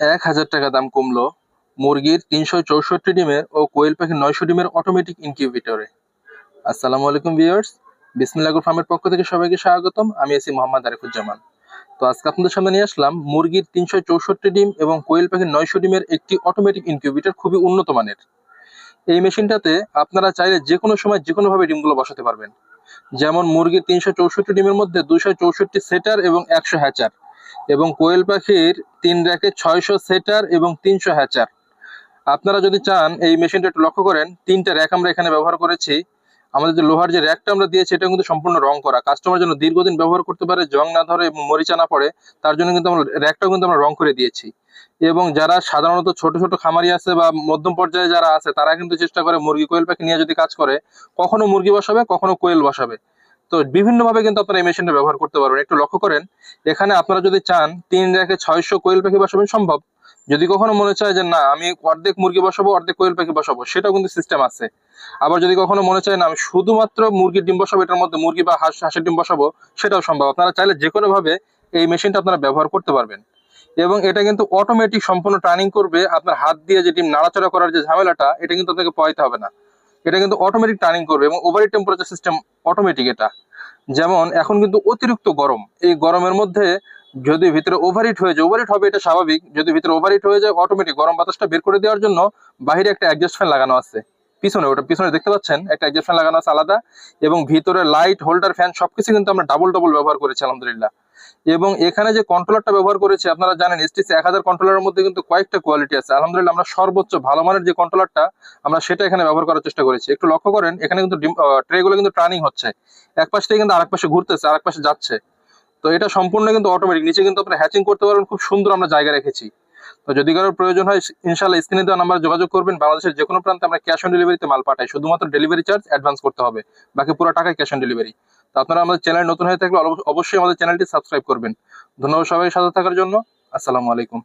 এক হাজার টাকা দাম কমলো মুরগির তিনশো চৌষট্টি ডিমের ও কোয়েল পাখির নয়শো ডিমের অটোমেটিক ইনকিউবেটরে আসসালামু আলাইকুম ভিউয়ার্স বিসমিল্লাগুর ফার্মের পক্ষ থেকে সবাইকে স্বাগতম। আমি আছি মোহাম্মদ আরিফুজ্জামান। তো আজকে আপনাদের সামনে নিয়ে আসলাম মুরগির তিনশো চৌষট্টি ডিম এবং কোয়েল পাখির নয়শো ডিমের একটি অটোমেটিক ইনকিউবেটর খুবই উন্নত মানের। এই মেশিনটাতে আপনারা চাইলে যে কোনো সময় যে কোনোভাবে ডিমগুলো বসাতে পারবেন। যেমন মুরগির তিনশো চৌষট্টি ডিমের মধ্যে দুশো চৌষট্টি সেটার এবং একশো হ্যাচার এবং কোয়েল পাখির তিন র্যাকে ছয়শো সেটার এবং তিনশো হ্যাচার। আপনারা যদি চান, এই মেশিনটা একটু লক্ষ্য করেন, তিনটা র্যাক আমরা এখানে ব্যবহার করেছি। আমাদের যে লোহার যে র্যাকটা আমরা দিয়েছি এটা কিন্তু সম্পূর্ণ রং করা। কাস্টমার যেন দীর্ঘদিন ব্যবহার করতে পারে, জং না ধরে এবং মরিচা না পড়ে, তার জন্য কিন্তু আমরা র্যাকটাও কিন্তু আমরা রং করে দিয়েছি। এবং যারা সাধারণত ছোট ছোট খামারি আছে বা মধ্যম পর্যায়ে যারা আছে, তারা কিন্তু চেষ্টা করে মুরগি কোয়েল পাখি নিয়ে যদি কাজ করে, কখনো মুরগি বসাবে, কখনো কোয়েল বসাবে। তো বিভিন্নভাবে কিন্তু আপনারা এই মেশিনটা ব্যবহার করতে পারবেন। একটু লক্ষ্য করেন, এখানে আপনারা যদি চান তিন র্যাকে ছয়শো কোয়েল পাখি বসাবেন সম্ভব। যদি কখনো মনে চায় যে না, আমি অর্ধেক মুরগি বসাবো, অর্ধেক কোয়েল পাখি বসাবো, সেটাও কিন্তু সিস্টেম আছে। আবার যদি কখনো মনে চায় না, আমি শুধুমাত্র মুরগির ডিম বসাবো, এটার মধ্যে মুরগি বা হাঁস, হাঁসের ডিম বসাবো, সেটাও সম্ভব। আপনারা চাইলে যে কোনো ভাবে এই মেশিনটা আপনারা ব্যবহার করতে পারবেন। এবং এটা কিন্তু অটোমেটিক সম্পূর্ণ টার্নিং করবে। আপনার হাত দিয়ে যে ডিম নাড়াচাড়া করার যে ঝামেলাটা, এটা কিন্তু আপনাকে পয়তে হবে না। এটা কিন্তু অটোমেটিক টার্নিং করবে এবং ওভারি টেম্পারেচার সিস্টেম অটোমেটিক এটা। যেমন, এখন কিন্তু অতিরিক্ত গরম। এই গরমের মধ্যে যদি ভিতরে ওভারহিট হয়ে যায় ওভারহিট হবে এটা স্বাভাবিক। যদি ভিতরে ওভারহিট হয়ে যায় অটোমেটিক গরম বাতাসটা বের করে দেওয়ার জন্য বাইরে একটা অ্যাডজাস্ট ফ্যান লাগানো আছে। পিছনে, ওটা পিছনে দেখতে পাচ্ছেন? একটা অ্যাডজাস্ট ফ্যান লাগানো আছে আলাদা এবং ভিতরে লাইট হোল্ডার ফ্যান সবকিছু কিন্তু আমরা ডাবল ডাবল ব্যবহার করেছি, আলহামদুলিল্লাহ। এবং এখানে যে কন্ট্রোলারটা ব্যবহার করেছে, আপনারা জানেন এসটিসি এক হাজার কন্ট্রোলারের মধ্যে কিন্তু কয়েকটা কোয়ালিটি আছে। আলহামদুলিল্লাহ, আমরা সর্বোচ্চ ভালো মানের যে কন্ট্রোলারটা আমরা সেটা এখানে ব্যবহার করার চেষ্টা করেছি। একটু লক্ষ্য করেন, এখানে কিন্তু ট্রে গুলো কিন্তু টার্নিং হচ্ছে। এক পাশ থেকে কিন্তু আরেক পাশে ঘুরতেছে, আরেক পাশে যাচ্ছে। তো এটা সম্পূর্ণ কিন্তু অটোমেটিক নিচে কিন্তু আপনারা হ্যাচিং করতে পারবেন, খুব সুন্দর আমরা জায়গা রেখেছি। তো যদি কারোর প্রয়োজন হয় ইনশাল্লাহ স্ক্রিনে দেওয়া নাম্বার যোগাযোগ করবেন। বাংলাদেশের যে কোনো প্রান্তে আমরা ক্যাশ অন ডেলিভারিতে মাল পাঠাই। শুধুমাত্র ডেলিভারি চার্জ অ্যাডভান্স করতে হবে। বাকি পুরো টাকায় ক্যাশ অন ডেলিভারি আপনারা আমাদের চ্যানেল নতুন হয়ে থাকলে অবশ্যই আমাদের চ্যানেলটি সাবস্ক্রাইব করবেন। ধন্যবাদ সবাই সাথে থাকার জন্য। আসসালামু আলাইকুম।